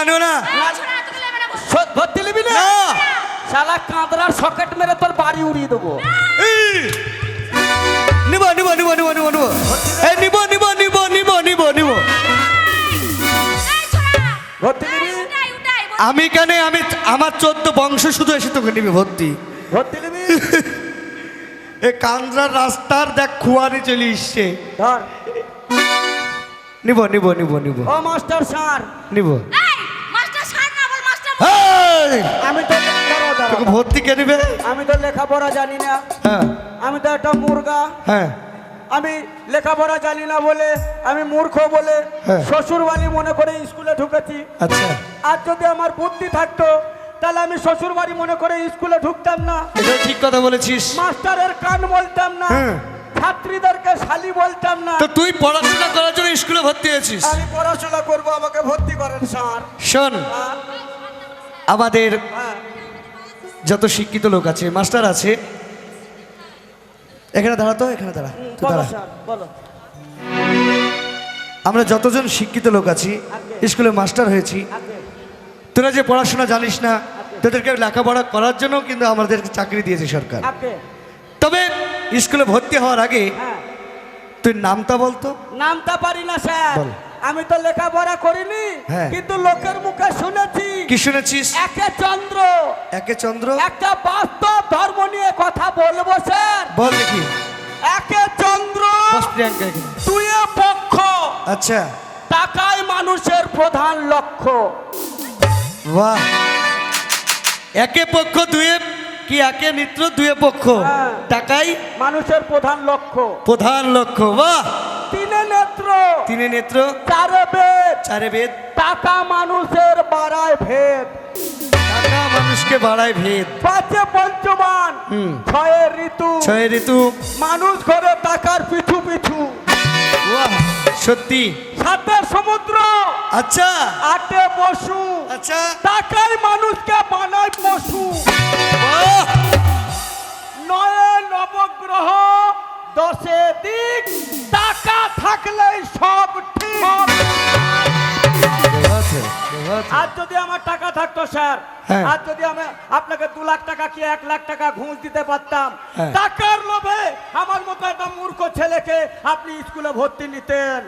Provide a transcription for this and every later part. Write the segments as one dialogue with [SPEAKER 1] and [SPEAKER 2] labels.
[SPEAKER 1] না না
[SPEAKER 2] নিবি না শালা সকেট মেরে তোর বাড়ি উড়িয়ে দেবো
[SPEAKER 1] নিব নিব নিব নিব নিব নিব এই নিব নিব নিব নিব নিব নিব
[SPEAKER 2] ভর্তি নিবি
[SPEAKER 1] আমি কেন আমি আমার চোদ্দ বংশ শুধু এসে তোকে নিবি ভর্তি
[SPEAKER 2] ভর্তি নিবি
[SPEAKER 1] এ কান্দ্রার রাস্তার দেখ খুয়ারি চলে এসছে নিব নিব নিব নিব
[SPEAKER 2] ও মাস্টার স্যার
[SPEAKER 1] নিব!
[SPEAKER 2] আমি তো
[SPEAKER 1] তোকে ভর্তি কে নিবে
[SPEAKER 2] আমি তো লেখাপড়া জানি না।
[SPEAKER 1] হ্যাঁ।
[SPEAKER 2] আমি তো একটা মুর্গা।
[SPEAKER 1] হ্যাঁ।
[SPEAKER 2] আমি লেখাপড়া জানি না বলে আমি মূর্খ বলে
[SPEAKER 1] হ্যাঁ।
[SPEAKER 2] শ্বশুর বাড়ি মনে করে স্কুলে ঢুকেছি।
[SPEAKER 1] আচ্ছা।
[SPEAKER 2] আর যদি আমার বুদ্ধি থাকতো তাহলে আমি শ্বশুর বাড়ি মনে করে স্কুলে ঢুকতাম না।
[SPEAKER 1] ঠিক কথা বলেছিস।
[SPEAKER 2] মাস্টারের কান বলতাম না।
[SPEAKER 1] হ্যাঁ।
[SPEAKER 2] ছাত্রীদেরকে শালি বলতাম না।
[SPEAKER 1] তো তুই পড়াশোনা করার জন্য স্কুলে ভর্তি হয়েছিস?
[SPEAKER 2] আমি পড়াশোনা করব আমাকে ভর্তি করেন স্যার।
[SPEAKER 1] শোন। আমাদের। যত শিক্ষিত লোক আছে মাস্টার আছে। এখানে দাঁড়াতো এখানে দাঁড়া দাঁড়া। আমরা যতজন শিক্ষিত লোক আছি স্কুলে মাস্টার হয়েছি তোরা যে পড়াশোনা জানিস না তোদেরকে লেখাপড়া করার জন্য কিন্তু আমাদের চাকরি দিয়েছে সরকার। তবে স্কুলে ভর্তি হওয়ার আগে
[SPEAKER 2] হ্যাঁ।
[SPEAKER 1] তুই নামটা বলতো।
[SPEAKER 2] নামটা পারি না স্যার। আমি তো লেখাপড়া করিনি
[SPEAKER 1] হ্যাঁ।
[SPEAKER 2] কিন্তু লোকের মুখে শুনেছি।
[SPEAKER 1] কি শুনেছিস?
[SPEAKER 2] একে চন্দ্র।
[SPEAKER 1] একে চন্দ্র?
[SPEAKER 2] একটা বাস্তব ধর্ম নিয়ে কথা বলব স্যার।
[SPEAKER 1] বল দেখি।
[SPEAKER 2] একে চন্দ্র। দুয়ে পক্ষ।
[SPEAKER 1] আচ্ছা।
[SPEAKER 2] টাকাই মানুষের প্রধান লক্ষ্য।
[SPEAKER 1] বাহ। একে পক্ষ দুয়ে কি একে মিত্র দুয়ে পক্ষ?
[SPEAKER 2] হ্যাঁ।
[SPEAKER 1] টাকাই
[SPEAKER 2] মানুষের প্রধান লক্ষ্য।
[SPEAKER 1] প্রধান লক্ষ্য বাহ।
[SPEAKER 2] নেত্র।
[SPEAKER 1] তিনে নেত্র।
[SPEAKER 2] চারে বেদ।
[SPEAKER 1] চারে বেদ।
[SPEAKER 2] টাকা মানুষের বাড়ায় ভেদ।
[SPEAKER 1] টাকা মানুষকে বাড়ায় ভেদ।
[SPEAKER 2] পাঁচে পঞ্চমান। ছয়ে ঋতু।
[SPEAKER 1] ছয় ঋতু।
[SPEAKER 2] মানুষ ঘরে টাকার পিছু পিছু।
[SPEAKER 1] সত্যি।
[SPEAKER 2] সাথে সমুদ্র।
[SPEAKER 1] আচ্ছা।
[SPEAKER 2] আটে পশু।
[SPEAKER 1] আচ্ছা।
[SPEAKER 2] টাকাই সব ঠিক। আর যদি আমার টাকা থাকতো স্যার
[SPEAKER 1] হ্যাঁ।
[SPEAKER 2] আর যদি আমি আপনাকে দু লাখ টাকা কি এক লাখ টাকা ঘুষ দিতে পারতাম?
[SPEAKER 1] হ্যাঁ।
[SPEAKER 2] টাকার লোভে আমার মতো একটা মূর্খ ছেলেকে আপনি স্কুলে ভর্তি নিতেন।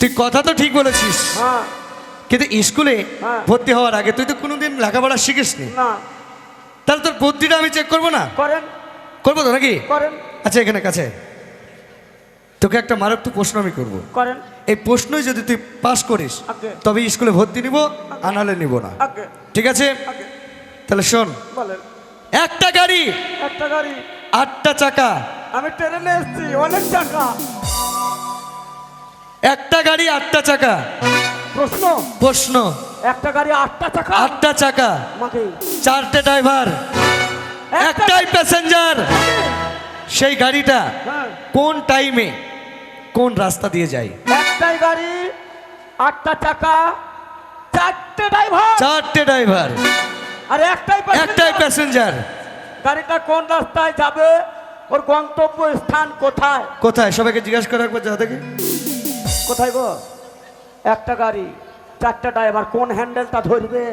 [SPEAKER 1] তুই কথা তো ঠিক বলেছিস।
[SPEAKER 2] হ্যাঁ।
[SPEAKER 1] কিন্তু স্কুলে
[SPEAKER 2] হ্যাঁ।
[SPEAKER 1] ভর্তি হওয়ার আগে তুই তো কোনোদিন লেখাপড়া শিখিসনি।
[SPEAKER 2] না।
[SPEAKER 1] তাহলে তোর বুদ্ধিটা আমি চেক করব না?
[SPEAKER 2] করেন।
[SPEAKER 1] করব তো নাকি?
[SPEAKER 2] করেন।
[SPEAKER 1] আচ্ছা এখানে কাছে। তোকে একটা মারাত্মক প্রশ্ন আমি করব।
[SPEAKER 2] করেন।
[SPEAKER 1] এই প্রশ্নই যদি তুই পাস করিস তবে স্কুলে ভর্তি নিব আনালে নিব না। ঠিক আছে? তাহলে শোন। একটা গাড়ি
[SPEAKER 2] একটা গাড়ি।
[SPEAKER 1] আটটা চাকা।
[SPEAKER 2] আমি ট্রেনে এসেছি অনেক চাকা।
[SPEAKER 1] একটা গাড়ি আটটা চাকা।
[SPEAKER 2] প্রশ্ন?
[SPEAKER 1] প্রশ্ন।
[SPEAKER 2] একটা গাড়ি আটটা চাকা?
[SPEAKER 1] আটটা চাকা। চারটে ড্রাইভার। একটাই প্যাসেঞ্জার। সেই গাড়িটা
[SPEAKER 2] হ্যাঁ।
[SPEAKER 1] কোন টাইমে কোন রাস্তা দিয়ে যায়
[SPEAKER 2] একটাই গাড়ি আটটা চাকা চারটে ড্রাইভার।
[SPEAKER 1] চারটে ড্রাইভার।
[SPEAKER 2] আর একটাই
[SPEAKER 1] একটাই প্যাসেঞ্জার
[SPEAKER 2] গাড়িটা কোন রাস্তায় যাবে? ওর গন্তব্য স্থান কোথায়?
[SPEAKER 1] কোথায়? সবাইকে জিজ্ঞাসা করে একবার যা দেখি
[SPEAKER 2] কোথায় গো? একটা গাড়ি চারটা ড্রাইভার কোন হ্যান্ডেলটা ধরবে?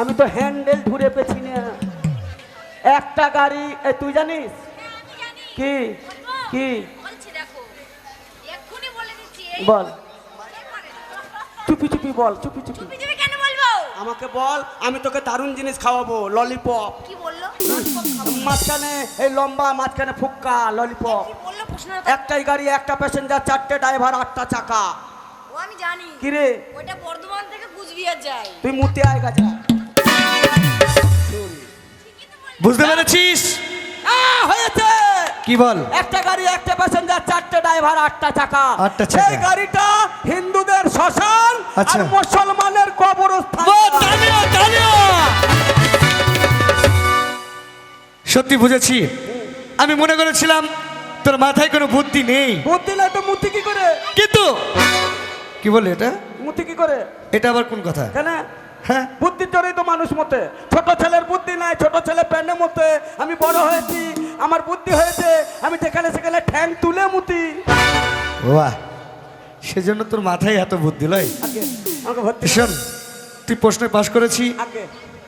[SPEAKER 2] আমি তো হ্যান্ডেল ধরে পেছি না। একটা গাড়ি তুই জানিস? কি? কি?
[SPEAKER 3] বলছি দেখো এক্ষুনি বলে দিচ্ছি এই
[SPEAKER 2] বল। চুপি চুপি বল চুপি চুপি।
[SPEAKER 3] পৃথিবী কেন বলব?
[SPEAKER 2] আমাকে বল আমি তোকে দারুণ জিনিস খাওয়াবো ললিপপ।
[SPEAKER 3] কি বলল?
[SPEAKER 2] মাঝখানে এই লম্বা মাঝখানে ফুক্কা ললিপপ।
[SPEAKER 3] কি
[SPEAKER 2] একটাই গাড়ি একটা প্যাসেঞ্জার চারটে ড্রাইভার আটটা চাকা।
[SPEAKER 3] ও আমি জানি।
[SPEAKER 2] কিরে?
[SPEAKER 3] ওটা বর্ধমান থেকে কুচবিহার যায়।
[SPEAKER 2] তুই মুতে আয় গাছা
[SPEAKER 1] বুঝতে পেরেছিস? কি বল?
[SPEAKER 2] একটা গাড়ি একটা প্যাসেঞ্জার চারটে ড্রাইভার আটটা চাকা।
[SPEAKER 1] আটটা চাকা।
[SPEAKER 2] এই গাড়িটা হিন্দুদের শ্মশান আর
[SPEAKER 1] আচ্ছা।
[SPEAKER 2] মুসলমানের কবরস্থান।
[SPEAKER 1] বাহ, তালিয়া, তালিয়া! সত্যি বুঝেছি। আমি মনে করেছিলাম তোর মাথায় কোনো বুদ্ধি নেই।
[SPEAKER 2] বুদ্ধি নাই তো মুতি কি করে?
[SPEAKER 1] কিন্তু কি বলে এটা?
[SPEAKER 2] মুতি কি করে?
[SPEAKER 1] এটা আবার কোন কথা?
[SPEAKER 2] কেন?
[SPEAKER 1] হ্যাঁ?
[SPEAKER 2] তো মানুষ মতে। ছোট ছেলের বুদ্ধি নাই ছোট ছেলে প্যানে মতে। আমি বড় হয়েছি আমার বুদ্ধি হয়েছে আমি যেখানে সেখানে ঠ্যাং তুলে মুতি।
[SPEAKER 1] বাহ সেজন্য তোর মাথায় এত বুদ্ধি লয়।
[SPEAKER 2] আগে আমাকে ভর্তি
[SPEAKER 1] শোন তুই প্রশ্নে পাশ করেছি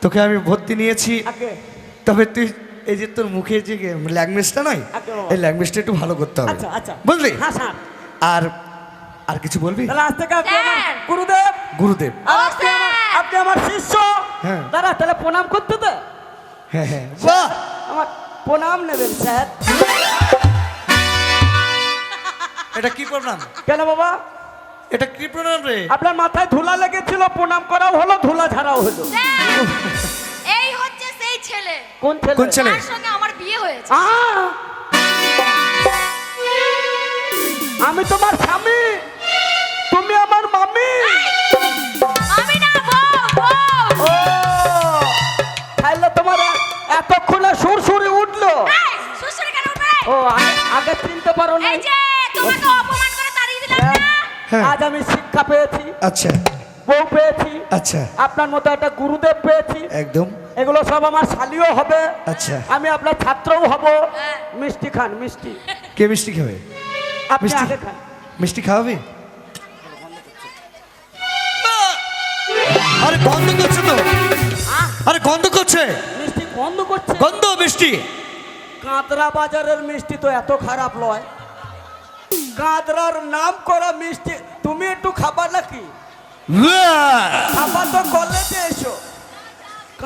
[SPEAKER 1] তোকে আমি ভর্তি নিয়েছি। তবে তুই এই যে তোর মুখে যে ল্যাঙ্গুয়েজটা নয় এই ল্যাঙ্গুয়েজটা একটু ভালো করতে হবে।
[SPEAKER 2] আচ্ছা আচ্ছা।
[SPEAKER 1] বুঝলি?
[SPEAKER 2] হ্যাঁ
[SPEAKER 1] আর আর কিছু বলবি।
[SPEAKER 2] গুরুদেব।
[SPEAKER 1] গুরুদেব।
[SPEAKER 2] আপনি আমার-
[SPEAKER 3] স্যার।
[SPEAKER 2] আপনি আমার শিষ্য?
[SPEAKER 1] হ্যাঁ।
[SPEAKER 2] দাদা তাহলে প্রণাম করতে তো
[SPEAKER 1] হ্যাঁ হ্যাঁ। বাহ
[SPEAKER 2] আমার প্রণাম নেবেন স্যার।
[SPEAKER 1] এটা কি প্রণাম?
[SPEAKER 2] কেন বাবা?
[SPEAKER 1] এটা কি প্রণাম রে?
[SPEAKER 2] আপনার মাথায় ধুলা লেগেছিল প্রণাম করাও হলো ধুলা ঝাড়াও হলো।
[SPEAKER 3] এই হচ্ছে সেই ছেলে।
[SPEAKER 2] কোন ছেলে?
[SPEAKER 1] কোন ছেলে?
[SPEAKER 3] তার সঙ্গে আমার বিয়ে হয়েছে!
[SPEAKER 2] আমি তোমার স্বামী তুমি আমার মামি।
[SPEAKER 3] এই যে তোমাকে অপমান করে তাড়িয়ে দিলাম না?
[SPEAKER 1] হ্যাঁ।
[SPEAKER 2] আজ আমি শিক্ষা পেয়েছি।
[SPEAKER 1] আচ্ছা।
[SPEAKER 2] বউ পেয়েছি।
[SPEAKER 1] আচ্ছা।
[SPEAKER 2] আপনার মতো একটা গুরুদেব পেয়েছি।
[SPEAKER 1] একদম।
[SPEAKER 2] এগুলো সব আমার শালিও হবে।
[SPEAKER 1] আচ্ছা।
[SPEAKER 2] আমি আপনার ছাত্রও হব।
[SPEAKER 3] হ্যাঁ।
[SPEAKER 2] মিষ্টি খান মিষ্টি।
[SPEAKER 1] কে মিষ্টি খাবে?
[SPEAKER 2] আপনি
[SPEAKER 1] মিষ্টি?
[SPEAKER 2] আগে খান।
[SPEAKER 1] মিষ্টি খাওয়াবি? আরে গন্ধ করছে তো। আরে গন্ধ করছে।
[SPEAKER 2] মিষ্টি বন্ধ করছে।
[SPEAKER 1] গন্ধ মিষ্টি।
[SPEAKER 2] কাঁদরা বাজারের মিষ্টি তো এত খারাপ নয়। কাঁদরার নাম করা মিষ্টি। তুমি একটু খাবা নাকি? খাবার তো কলেজে এসো।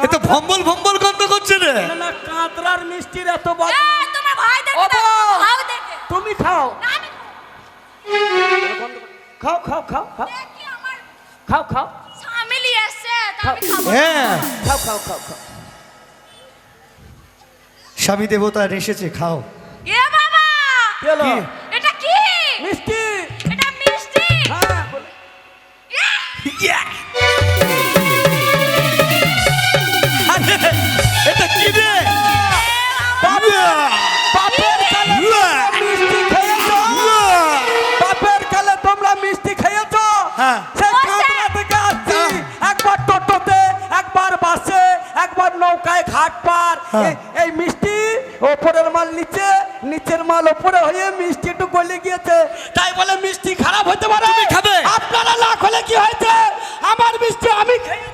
[SPEAKER 1] এ তো ভম্বল ভম্বল গন্ধ করছে রে।
[SPEAKER 2] না, না মিষ্টির এত
[SPEAKER 3] তোমার ভাই দেখে
[SPEAKER 2] ও বউ!
[SPEAKER 3] ভাও দেখে।
[SPEAKER 2] তুমি খাও। খাও খাও খাও খাও। খাও খাও।
[SPEAKER 3] ফ্যামিলি খাব
[SPEAKER 1] হ্যাঁ।
[SPEAKER 2] খাও খাও খাও খাও।
[SPEAKER 1] স্বামী দেবতা এসেছে খাও।
[SPEAKER 3] এ বাবা!
[SPEAKER 2] কি? হ্যাঁ। থেকে আসছি একবার টোটোতে একবার বাসে একবার নৌকায় ঘাট পার।
[SPEAKER 1] হ্যাঁ।
[SPEAKER 2] এই- মিষ্টি ওপরের মাল নিচে নিচের মাল ওপরে হয়ে মিষ্টি একটু গলে গিয়েছে। তাই বলে মিষ্টি খারাপ হতে পারে।
[SPEAKER 1] খাবে?
[SPEAKER 2] আপনারা হলে কি হয়েছে? আমার মিষ্টি আমি খেয়ে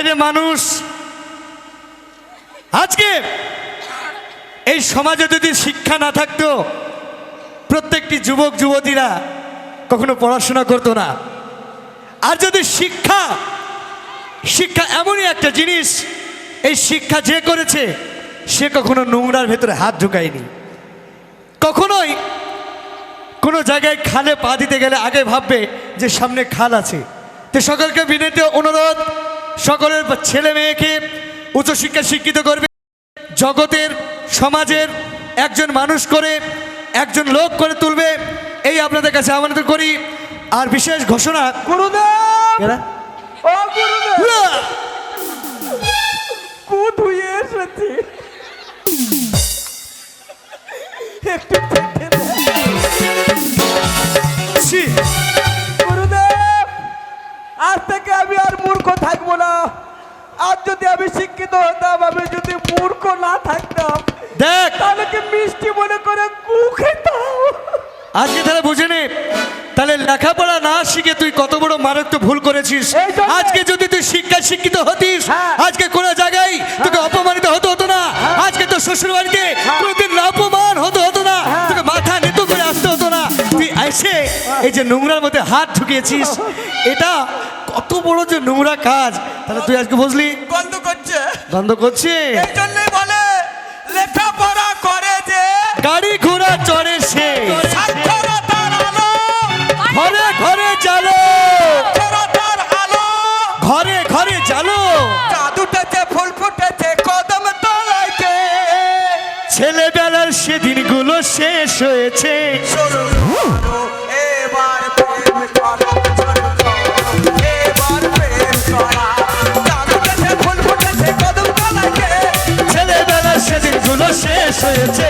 [SPEAKER 1] হায় রে মানুষ। আজকে এই সমাজে যদি শিক্ষা না থাকতো, প্রত্যেকটি যুবক, যুবতীরা কখনো পড়াশোনা করতো না। আর যদি শিক্ষা শিক্ষা এমনই একটা জিনিস, এই শিক্ষা যে করেছে, সে কখনো নোংরার ভেতরে হাত ঢুকায়নি। কখনোই কোনো জায়গায় খালে পা দিতে গেলে আগে ভাববে যে সামনে খাল আছে। তো সকলকে বিনীত অনুরোধ সকলের ছেলে মেয়েকে উচ্চশিক্ষা শিক্ষিত করবে। জগতের সমাজের একজন মানুষ করে একজন লোক করে তুলবে এই আপনাদের কাছে আমাদের করি। আর বিশেষ ঘোষণা
[SPEAKER 2] গুরুদেব!
[SPEAKER 1] আজকে যদি তুই শিক্ষায় শিক্ষিত হতিস
[SPEAKER 2] হ্যাঁ।
[SPEAKER 1] আজকে কোন জায়গায় তোকে অপমানিত হতে হতো না। আজকে তোর শ্বশুর বাড়িতে কোনোদিন অপমান হতে হতো না।
[SPEAKER 2] হ্যাঁ।
[SPEAKER 1] তোকে মাথা নিতু করে আসতে হতো না। তুই এসে এই যে নোংরার মধ্যে হাত ঢুকিয়েছিস এটা কত বড় যে নোংরা কাজ। তাহলে তুই আজকে বুঝলি?
[SPEAKER 2] গন্ধ করছে।
[SPEAKER 1] গন্ধ করছে?
[SPEAKER 2] এই জন্যই ফুল
[SPEAKER 1] শেষ হয়েছে। ছেলেবেলা সেদিনগুলো শেষ হয়েছে।